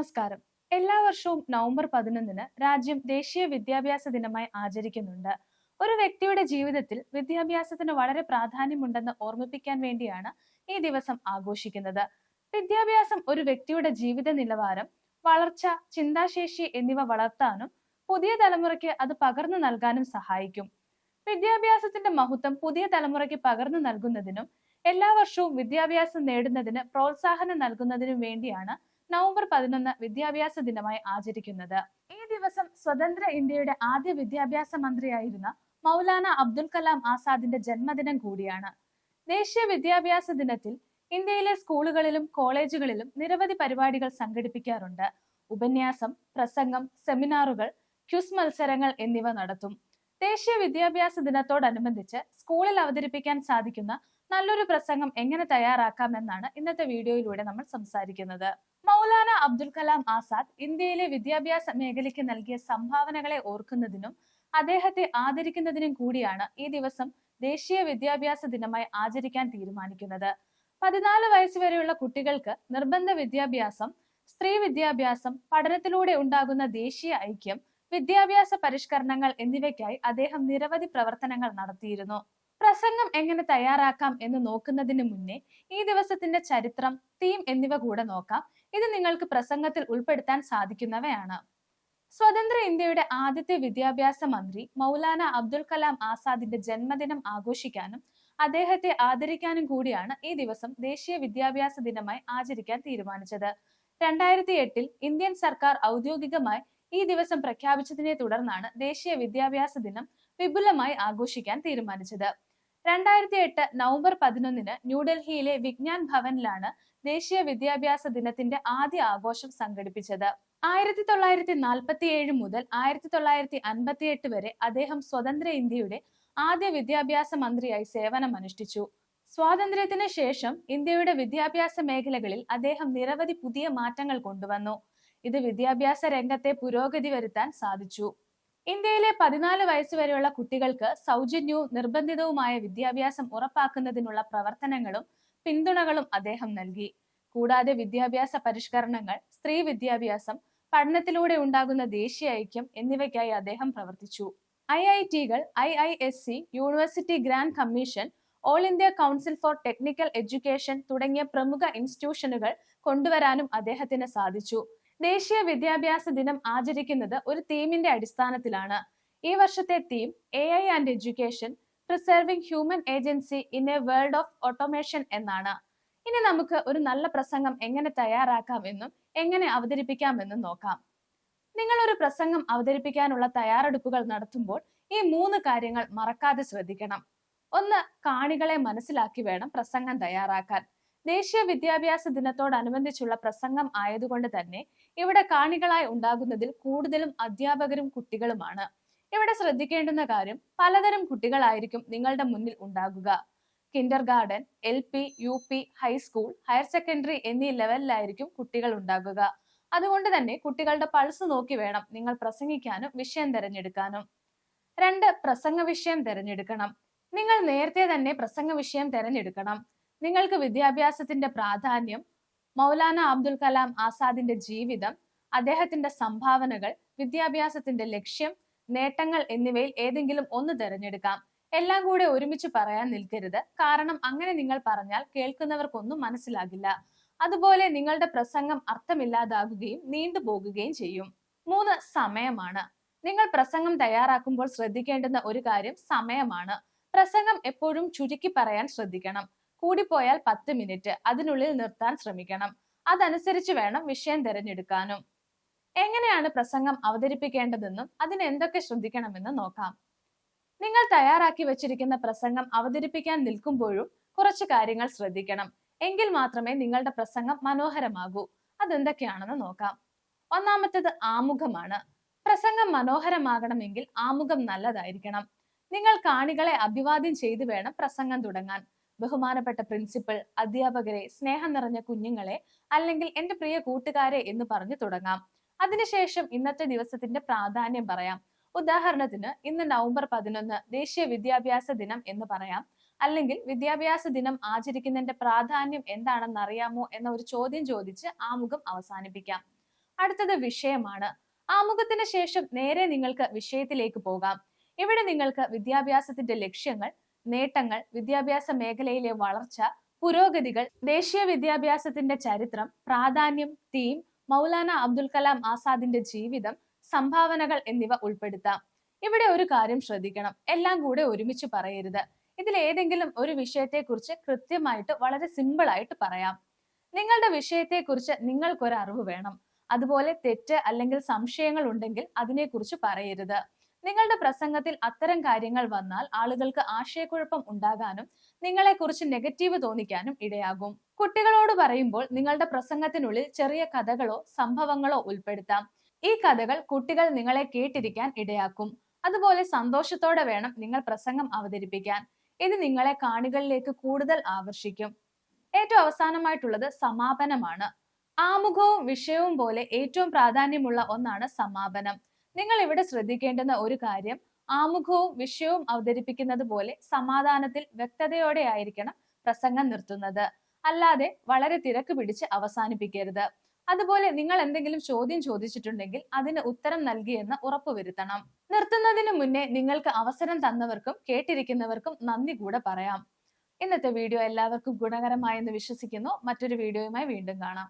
നമസ്കാരം. എല്ലാ വർഷവും നവംബർ പതിനൊന്നിന് രാജ്യം ദേശീയ വിദ്യാഭ്യാസ ദിനമായി ആചരിക്കുന്നുണ്ട്. ഒരു വ്യക്തിയുടെ ജീവിതത്തിൽ വിദ്യാഭ്യാസത്തിന് വളരെ പ്രാധാന്യമുണ്ടെന്ന് ഓർമ്മിപ്പിക്കാൻ വേണ്ടിയാണ് ഈ ദിവസം ആഘോഷിക്കുന്നത്. വിദ്യാഭ്യാസം ഒരു വ്യക്തിയുടെ ജീവിത നിലവാരം വളർച്ച ചിന്താശേഷി എന്നിവ വളർത്താനും പുതിയ തലമുറയ്ക്ക് അത് പകർന്നു നൽകാനും സഹായിക്കും. വിദ്യാഭ്യാസത്തിന്റെ മഹത്വം പുതിയ തലമുറയ്ക്ക് പകർന്നു നൽകുന്നതിനും എല്ലാ വർഷവും വിദ്യാഭ്യാസം നേടുന്നതിന് പ്രോത്സാഹനം നൽകുന്നതിനും വേണ്ടിയാണ് നവംബർ പതിനൊന്ന് വിദ്യാഭ്യാസ ദിനമായി ആചരിക്കുന്നത്. ഈ ദിവസം സ്വതന്ത്ര ഇന്ത്യയുടെ ആദ്യ വിദ്യാഭ്യാസ മന്ത്രിയായിരുന്ന മൗലാന അബ്ദുൽ കലാം ആസാദിന്റെ ജന്മദിനം കൂടിയാണ്. ദേശീയ വിദ്യാഭ്യാസ ദിനത്തിൽ ഇന്ത്യയിലെ സ്കൂളുകളിലും കോളേജുകളിലും നിരവധി പരിപാടികൾ സംഘടിപ്പിക്കാറുണ്ട്. ഉപന്യാസം പ്രസംഗം സെമിനാറുകൾ ക്യുസ് മത്സരങ്ങൾ എന്നിവ നടത്തും. ദേശീയ വിദ്യാഭ്യാസ ദിനത്തോടനുബന്ധിച്ച് സ്കൂളിൽ അവതരിപ്പിക്കാൻ സാധിക്കുന്ന നല്ലൊരു പ്രസംഗം എങ്ങനെ തയ്യാറാക്കാമെന്നാണ് ഇന്നത്തെ വീഡിയോയിലൂടെ നമ്മൾ സംസാരിക്കുന്നത്. മൗലാന അബ്ദുൽ കലാം ആസാദ് ഇന്ത്യയിലെ വിദ്യാഭ്യാസ മേഖലയ്ക്ക് നൽകിയ സംഭാവനകളെ ഓർക്കുന്നതിനും അദ്ദേഹത്തെ ആദരിക്കുന്നതിനും കൂടിയാണ് ഈ ദിവസം ദേശീയ വിദ്യാഭ്യാസ ദിനമായി ആചരിക്കാൻ തീരുമാനിക്കുന്നത്. പതിനാല് വയസ്സ് വരെയുള്ള കുട്ടികൾക്ക് നിർബന്ധ വിദ്യാഭ്യാസം സ്ത്രീ വിദ്യാഭ്യാസം പഠനത്തിലൂടെ ഉണ്ടാകുന്ന ദേശീയ ഐക്യം വിദ്യാഭ്യാസ പരിഷ്കരണങ്ങൾ എന്നിവയ്ക്കായി അദ്ദേഹം നിരവധി പ്രവർത്തനങ്ങൾ നടത്തിയിരുന്നു. പ്രസംഗം എങ്ങനെ തയ്യാറാക്കാം എന്ന് നോക്കുന്നതിന് മുന്നേ ഈ ദിവസത്തിന്റെ ചരിത്രം തീം എന്നിവ കൂടെ നോക്കാം. ഇത് നിങ്ങൾക്ക് പ്രസംഗത്തിൽ ഉൾപ്പെടുത്താൻ സാധിക്കുന്നവയാണ്. സ്വതന്ത്ര ഇന്ത്യയുടെ ആദ്യത്തെ വിദ്യാഭ്യാസ മന്ത്രി മൗലാന അബ്ദുൽ കലാം ആസാദിന്റെ ജന്മദിനം ആഘോഷിക്കാനും അദ്ദേഹത്തെ ആദരിക്കാനും കൂടിയാണ് ഈ ദിവസം ദേശീയ വിദ്യാഭ്യാസ ദിനമായി ആചരിക്കാൻ തീരുമാനിച്ചത്. രണ്ടായിരത്തി എട്ടിൽ ഇന്ത്യൻ സർക്കാർ ഔദ്യോഗികമായി ഈ ദിവസം പ്രഖ്യാപിച്ചതിനെ തുടർന്നാണ് ദേശീയ വിദ്യാഭ്യാസ ദിനം വിപുലമായി ആഘോഷിക്കാൻ തീരുമാനിച്ചത്. രണ്ടായിരത്തി എട്ട് നവംബർ പതിനൊന്നിന് ന്യൂഡൽഹിയിലെ വിജ്ഞാൻ ഭവനിലാണ് ദേശീയ വിദ്യാഭ്യാസ ദിനത്തിന്റെ ആദ്യ ആഘോഷം സംഘടിപ്പിച്ചത്. ആയിരത്തി തൊള്ളായിരത്തി നാൽപ്പത്തി ഏഴ് മുതൽ ആയിരത്തി തൊള്ളായിരത്തി അൻപത്തി എട്ട് വരെ അദ്ദേഹം സ്വതന്ത്ര ഇന്ത്യയുടെ ആദ്യ വിദ്യാഭ്യാസ മന്ത്രിയായി സേവനമനുഷ്ഠിച്ചു. സ്വാതന്ത്ര്യത്തിന് ശേഷം ഇന്ത്യയുടെ വിദ്യാഭ്യാസ മേഖലകളിൽ അദ്ദേഹം നിരവധി പുതിയ മാറ്റങ്ങൾ കൊണ്ടുവന്നു. ഇത് വിദ്യാഭ്യാസ രംഗത്തെ പുരോഗതി വരുത്താൻ സാധിച്ചു. ഇന്ത്യയിലെ പതിനാല് വയസ്സ് വരെയുള്ള കുട്ടികൾക്ക് സൗജന്യവും നിർബന്ധിതവുമായ വിദ്യാഭ്യാസം ഉറപ്പാക്കുന്നതിനുള്ള പ്രവർത്തനങ്ങളും പിന്തുണകളും അദ്ദേഹം നൽകി. കൂടാതെ വിദ്യാഭ്യാസ പരിഷ്കരണങ്ങൾ സ്ത്രീ വിദ്യാഭ്യാസം പഠനത്തിലൂടെ ഉണ്ടാകുന്ന ദേശീയ ഐക്യം എന്നിവയ്ക്കായി അദ്ദേഹം പ്രവർത്തിച്ചു. I I ടികൾ I I S C university grant commission all India council for technical education തുടങ്ങിയ പ്രമുഖ ഇൻസ്റ്റിറ്റ്യൂഷനുകൾ കൊണ്ടുവരാനും അദ്ദേഹത്തിന് സാധിച്ചു. ദേശീയ വിദ്യാഭ്യാസ ദിനം ആചരിക്കുന്നത് ഒരു തീമിന്റെ അടിസ്ഥാനത്തിലാണ്. ഈ വർഷത്തെ theme A I and education preserving human agency in a world of automation എന്നാണ്. ഇനി നമുക്ക് ഒരു നല്ല പ്രസംഗം എങ്ങനെ തയ്യാറാക്കാം എന്നും എങ്ങനെ അവതരിപ്പിക്കാമെന്നും നോക്കാം. നിങ്ങൾ ഒരു പ്രസംഗം അവതരിപ്പിക്കാനുള്ള തയ്യാറെടുപ്പുകൾ നടത്തുമ്പോൾ ഈ മൂന്ന് കാര്യങ്ങൾ മറക്കാതെ ശ്രദ്ധിക്കണം. ഒന്ന് കാണികളെ മനസ്സിലാക്കി വേണം പ്രസംഗം തയ്യാറാക്കാൻ. ദേശീയ വിദ്യാഭ്യാസ ദിനത്തോടനുബന്ധിച്ചുള്ള പ്രസംഗം ആയതുകൊണ്ട് തന്നെ ഇവിടെ കാണികളായി ഉണ്ടാകുന്നതിൽ കൂടുതലും അധ്യാപകരും കുട്ടികളുമാണ്. ഇവിടെ ശ്രദ്ധിക്കേണ്ടുന്ന കാര്യം പലതരം കുട്ടികളായിരിക്കും നിങ്ങളുടെ മുന്നിൽ ഉണ്ടാകുക. Kindergarten L P U P high school higher secondary എന്നീ ലെവലിലായിരിക്കും കുട്ടികൾ ഉണ്ടാകുക. അതുകൊണ്ട് തന്നെ കുട്ടികളുടെ പൾസ് നോക്കി വേണം നിങ്ങൾ പ്രസംഗിക്കാനും വിഷയം തിരഞ്ഞെടുക്കാനും. രണ്ട് പ്രസംഗ വിഷയം തിരഞ്ഞെടുക്കണം. നിങ്ങൾ നേരത്തെ തന്നെ പ്രസംഗ വിഷയം തിരഞ്ഞെടുക്കണം. നിങ്ങൾക്ക് വിദ്യാഭ്യാസത്തിന്റെ പ്രാധാന്യം മൗലാന അബ്ദുൽ കലാം ആസാദിന്റെ ജീവിതം അദ്ദേഹത്തിന്റെ സംഭാവനകൾ വിദ്യാഭ്യാസത്തിന്റെ ലക്ഷ്യം നേട്ടങ്ങൾ എന്നിവയിൽ ഏതെങ്കിലും ഒന്ന് തിരഞ്ഞെടുക്കാം. എല്ലാം കൂടെ ഒരുമിച്ച് പറയാൻ നിൽക്കരുത്. കാരണം അങ്ങനെ നിങ്ങൾ പറഞ്ഞാൽ കേൾക്കുന്നവർക്കൊന്നും മനസ്സിലാകില്ല. അതുപോലെ നിങ്ങളുടെ പ്രസംഗം അർത്ഥമില്ലാതാകുകയും നീണ്ടുപോകുകയും ചെയ്യും. മൂന്ന് സമയമാണ്. നിങ്ങൾ പ്രസംഗം തയ്യാറാക്കുമ്പോൾ ശ്രദ്ധിക്കേണ്ടുന്ന ഒരു കാര്യം സമയമാണ്. പ്രസംഗം എപ്പോഴും ചുരുക്കി പറയാൻ ശ്രദ്ധിക്കണം. കൂടിപ്പോയാൽ പത്ത് മിനിറ്റ് അതിനുള്ളിൽ നിർത്താൻ ശ്രമിക്കണം. അതനുസരിച്ച് വേണം വിഷയം തിരഞ്ഞെടുക്കാനും. എങ്ങനെയാണ് പ്രസംഗം അവതരിപ്പിക്കേണ്ടതെന്നും അതിന് എന്തൊക്കെ ശ്രദ്ധിക്കണമെന്നും നോക്കാം. നിങ്ങൾ തയ്യാറാക്കി വെച്ചിരിക്കുന്ന പ്രസംഗം അവതരിപ്പിക്കാൻ നിൽക്കുമ്പോഴും കുറച്ച് കാര്യങ്ങൾ ശ്രദ്ധിക്കണം. എങ്കിൽ മാത്രമേ നിങ്ങളുടെ പ്രസംഗം മനോഹരമാകൂ. അതെന്തൊക്കെയാണെന്ന് നോക്കാം. ഒന്നാമത്തേത് ആമുഖമാണ്. പ്രസംഗം മനോഹരമാകണമെങ്കിൽ ആമുഖം നല്ലതായിരിക്കണം. നിങ്ങൾ കാണികളെ അഭിവാദ്യം ചെയ്തു വേണം പ്രസംഗം തുടങ്ങാൻ. ബഹുമാനപ്പെട്ട പ്രിൻസിപ്പൽ അധ്യാപകരെ സ്നേഹം നിറഞ്ഞ കുഞ്ഞുങ്ങളെ അല്ലെങ്കിൽ എന്റെ പ്രിയ കൂട്ടുകാരെ എന്ന് പറഞ്ഞു തുടങ്ങാം. അതിനുശേഷം ഇന്നത്തെ ദിവസത്തിന്റെ പ്രാധാന്യം പറയാം. ഉദാഹരണത്തിന് ഇന്ന് നവംബർ പതിനൊന്ന് ദേശീയ വിദ്യാഭ്യാസ ദിനം എന്ന് പറയാം. അല്ലെങ്കിൽ വിദ്യാഭ്യാസ ദിനം ആചരിക്കുന്നതിന്റെ പ്രാധാന്യം എന്താണെന്ന് അറിയാമോ എന്ന ഒരു ചോദ്യം ചോദിച്ച് ആമുഖം അവസാനിപ്പിക്കാം. അടുത്തത് വിഷയമാണ്. ആമുഖത്തിന് ശേഷം നേരെ നിങ്ങൾക്ക് വിഷയത്തിലേക്ക് പോകാം. ഇവിടെ നിങ്ങൾക്ക് വിദ്യാഭ്യാസത്തിന്റെ ലക്ഷ്യങ്ങൾ നേട്ടങ്ങൾ വിദ്യാഭ്യാസ മേഖലയിലെ വളർച്ച പുരോഗതികൾ ദേശീയ വിദ്യാഭ്യാസത്തിന്റെ ചരിത്രം പ്രാധാന്യം തീം മൗലാന അബ്ദുൽ കലാം ആസാദിന്റെ ജീവിതം സംഭാവനകൾ എന്നിവ ഉൾപ്പെടുത്താം. ഇവിടെ ഒരു കാര്യം ശ്രദ്ധിക്കണം. എല്ലാം കൂടെ ഒരുമിച്ച് പറയരുത്. ഇതിൽ ഏതെങ്കിലും ഒരു വിഷയത്തെക്കുറിച്ച് കൃത്യമായിട്ട് വളരെ സിമ്പിൾ ആയിട്ട് പറയാം. നിങ്ങളുടെ വിഷയത്തെക്കുറിച്ച് നിങ്ങൾക്കൊരു അറിവ് വേണം. അതുപോലെ തെറ്റ് അല്ലെങ്കിൽ സംശയങ്ങൾ ഉണ്ടെങ്കിൽ അതിനെക്കുറിച്ച് പറയരുത്. നിങ്ങളുടെ പ്രസംഗത്തിൽ അത്തരം കാര്യങ്ങൾ വന്നാൽ ആളുകൾക്ക് ആശയക്കുഴപ്പം ഉണ്ടാകാനും നിങ്ങളെക്കുറിച്ച് നെഗറ്റീവ് തോന്നിക്കാനും ഇടയാകും. കുട്ടികളോട് പറയുമ്പോൾ നിങ്ങളുടെ പ്രസംഗത്തിനുള്ളിൽ ചെറിയ കഥകളോ സംഭവങ്ങളോ ഉൾപ്പെടുത്താം. ഈ കഥകൾ കുട്ടികൾ നിങ്ങളെ കേട്ടിരിക്കാൻ ഇടയാക്കും. അതുപോലെ സന്തോഷത്തോടെ വേണം നിങ്ങൾ പ്രസംഗം അവതരിപ്പിക്കാൻ. ഇത് നിങ്ങളെ കാണികളിലേക്ക് കൂടുതൽ ആകർഷിക്കും. ഏറ്റവും അവസാനമായിട്ടുള്ളത് സമാപനമാണ്. ആമുഖവും വിഷയവും പോലെ ഏറ്റവും പ്രാധാന്യമുള്ള ഒന്നാണ് സമാപനം. നിങ്ങൾ ഇവിടെ ശ്രദ്ധിക്കേണ്ടുന്ന ഒരു കാര്യം ആമുഖവും വിഷയവും അവതരിപ്പിക്കുന്നത് പോലെ സമാധാനത്തിൽ വ്യക്തതയോടെ ആയിരിക്കണം പ്രസംഗം നിർത്തുന്നത്. അല്ലാതെ വളരെ തിരക്ക് പിടിച്ച് അവസാനിപ്പിക്കരുത്. അതുപോലെ നിങ്ങൾ എന്തെങ്കിലും ചോദ്യം ചോദിച്ചിട്ടുണ്ടെങ്കിൽ അതിന് ഉത്തരം നൽകിയെന്ന് ഉറപ്പുവരുത്തണം. നിർത്തുന്നതിന് മുന്നേ നിങ്ങൾക്ക് അവസരം തന്നവർക്കും കേട്ടിരിക്കുന്നവർക്കും നന്ദി കൂടെ പറയാം. ഇന്നത്തെ വീഡിയോ എല്ലാവർക്കും ഗുണകരമായെന്ന് വിശ്വസിക്കുന്നു. മറ്റൊരു വീഡിയോയുമായി വീണ്ടും കാണാം.